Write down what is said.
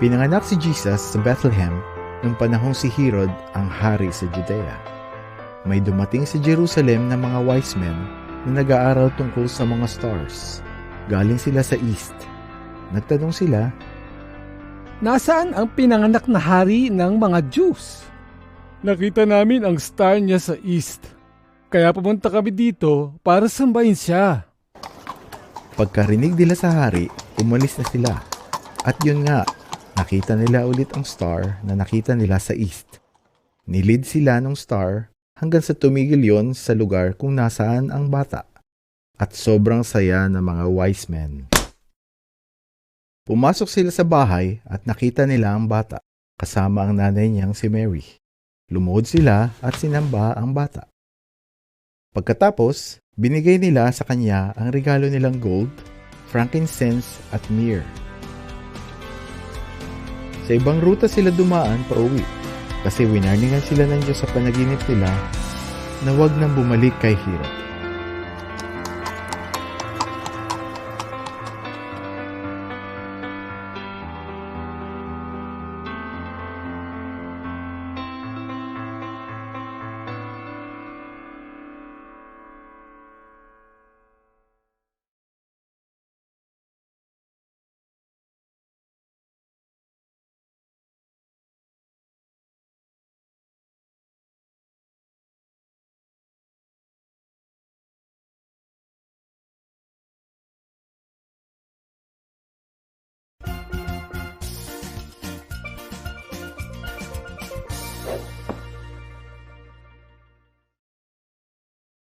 Pinanganak si Jesus sa Bethlehem nung panahong si Herod ang hari sa Judea. May dumating sa Jerusalem na mga wise men na nag-aaral tungkol sa mga stars. Galing sila sa east. Nagtanong sila, Nasaan ang pinanganak na hari ng mga Jews? Nakita namin ang star niya sa east. Kaya pumunta kami dito para sambahin siya. Pagkarinig nila sa hari, umalis na sila. At yun nga, nakita nila ulit ang star na nakita nila sa east. Nilid sila ng star hanggang sa tumigil yon sa lugar kung nasaan ang bata. At sobrang saya ng mga wise men. Pumasok sila sa bahay at nakita nila ang bata, kasama ang nanay niyang si Mary. Lumuhod sila at sinamba ang bata. Pagkatapos, binigay nila sa kanya ang regalo nilang gold, frankincense at myrrh. Sa ibang ruta sila dumaan pa uwi kasi winarningan sila ng Diyos sa panaginip nila na huwag nang bumalik kay Hirot.